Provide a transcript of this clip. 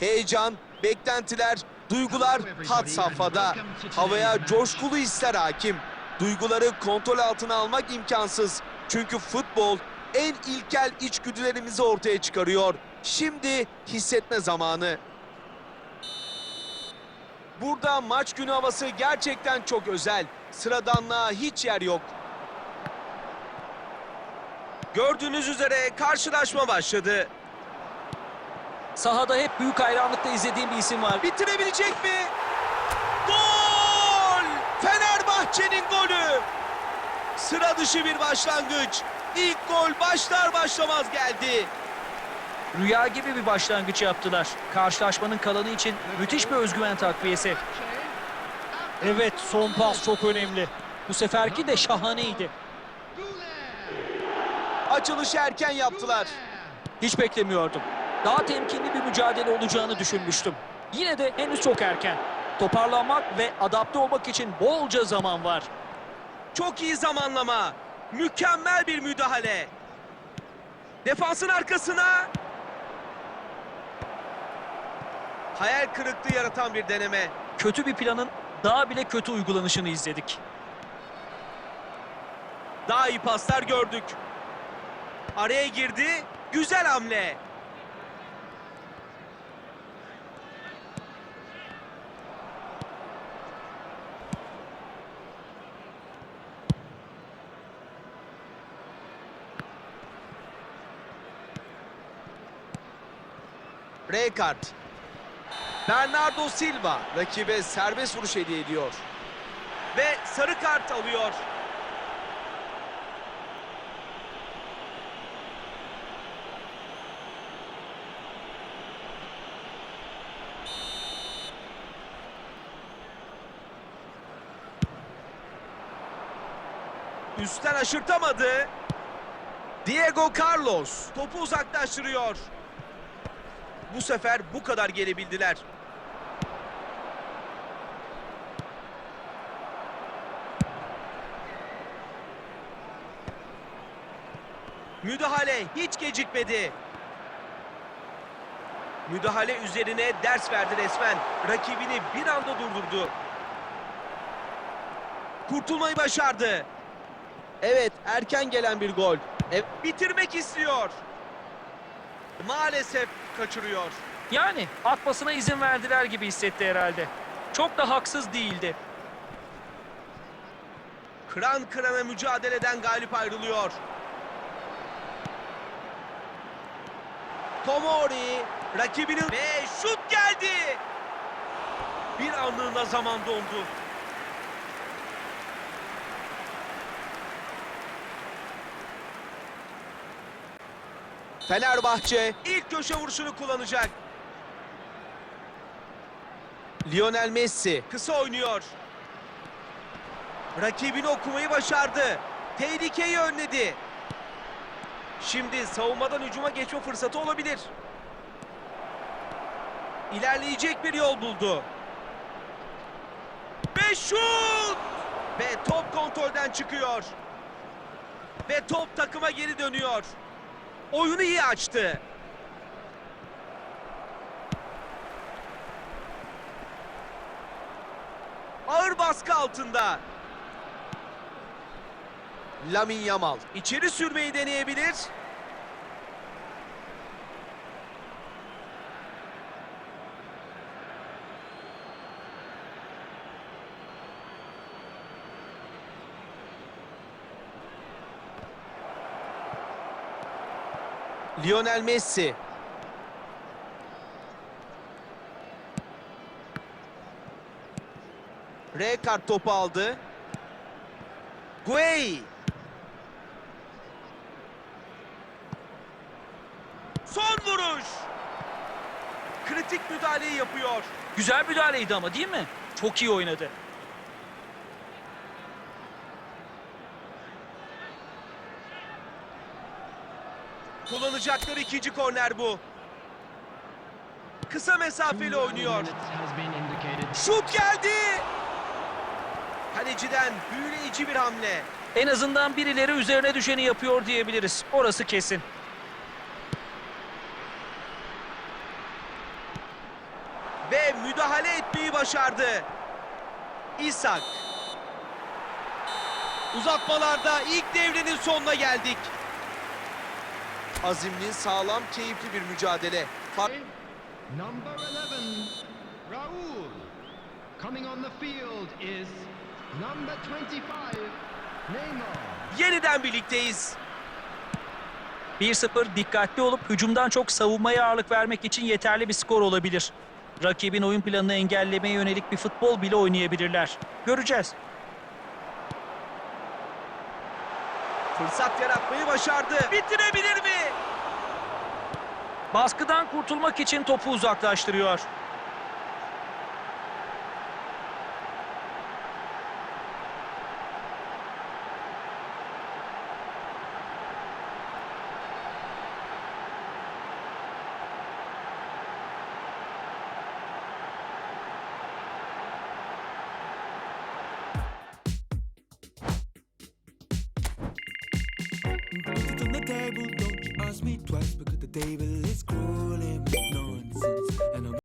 Heyecan, beklentiler, duygular had safhada. Havaya coşkulu hisler hakim. Duyguları kontrol altına almak imkansız. Çünkü futbol en ilkel içgüdülerimizi ortaya çıkarıyor. Şimdi hissetme zamanı. Burada maç günü havası gerçekten çok özel. Sıradanlığa hiç yer yok. Gördüğünüz üzere karşılaşma başladı. Sahada hep büyük hayranlıkla izlediğim bir isim var. Bitirebilecek mi? Gol! Fenerbahçe'nin golü! Sıra dışı bir başlangıç. İlk gol başlar başlamaz geldi. Rüya gibi bir başlangıç yaptılar. Karşılaşmanın kalanı için müthiş bir özgüven takviyesi. Evet son pas çok önemli. Bu seferki de şahaneydi. Açılışı erken yaptılar. Hiç beklemiyordum. Daha temkinli bir mücadele olacağını düşünmüştüm. Yine de henüz çok erken. Toparlanmak ve adapte olmak için bolca zaman var. Çok iyi zamanlama. Mükemmel bir müdahale. Defansın arkasına. Hayal kırıklığı yaratan bir deneme. Kötü bir planın daha bile kötü uygulanışını izledik. Daha iyi paslar gördük. Araya girdi. Güzel hamle. Rekard. Bernardo Silva rakibe serbest vuruş hediye ediyor. Ve sarı kart alıyor. Üstten aşırtamadı. Diego Carlos topu uzaklaştırıyor. Bu sefer bu kadar gelebildiler. Müdahale hiç gecikmedi. Müdahale üzerine ders verdi resmen. Rakibini bir anda durdurdu. Kurtulmayı başardı. Evet, erken gelen bir gol. E, bitirmek istiyor. Maalesef kaçırıyor. Yani atmasına izin verdiler gibi hissetti herhalde. Çok da haksız değildi. Kıran kırana mücadeleden galip ayrılıyor. Tomori rakibinin ve şut geldi. Bir anlığına zaman dondu. Fenerbahçe ilk köşe vuruşunu kullanacak. Lionel Messi kısa oynuyor. Rakibini okumayı başardı. Tehlikeyi önledi. Şimdi savunmadan hücuma geçme fırsatı olabilir. İlerleyecek bir yol buldu. Ve şut! Ve top kontrolden çıkıyor. Ve top takıma geri dönüyor. Oyunu iyi açtı. Ağır baskı altında. Lamin Yamal içeri sürmeyi deneyebilir. Lionel Messi. Rekard topu aldı. Gueye. Son vuruş. Kritik müdahaleyi yapıyor. Güzel müdahaleydi ama değil mi? Çok iyi oynadı. Kullanacakları ikinci korner bu. Kısa mesafeli oynuyor. Şut geldi. Kaleciden büyüleyici bir hamle. En azından birileri üzerine düşeni yapıyor diyebiliriz. Orası kesin. ve müdahale etmeyi başardı. İshak. Uzatmalarda ilk devrenin sonuna geldik. Azimli, sağlam, keyifli bir mücadele. Fark Number 11, Raul. Coming on the field is number 25, Neymar. yeniden birlikteyiz. 1-0 dikkatli olup hücumdan çok savunmaya ağırlık vermek için yeterli bir skor olabilir. Rakibin oyun planını engellemeye yönelik bir futbol bile oynayabilirler. Göreceğiz. Fırsat yaratmayı başardı. Bitirebilir mi? Baskıdan kurtulmak için topu uzaklaştırıyor. Table, don't you ask me twice because the table is cruel and nonsense. And I'm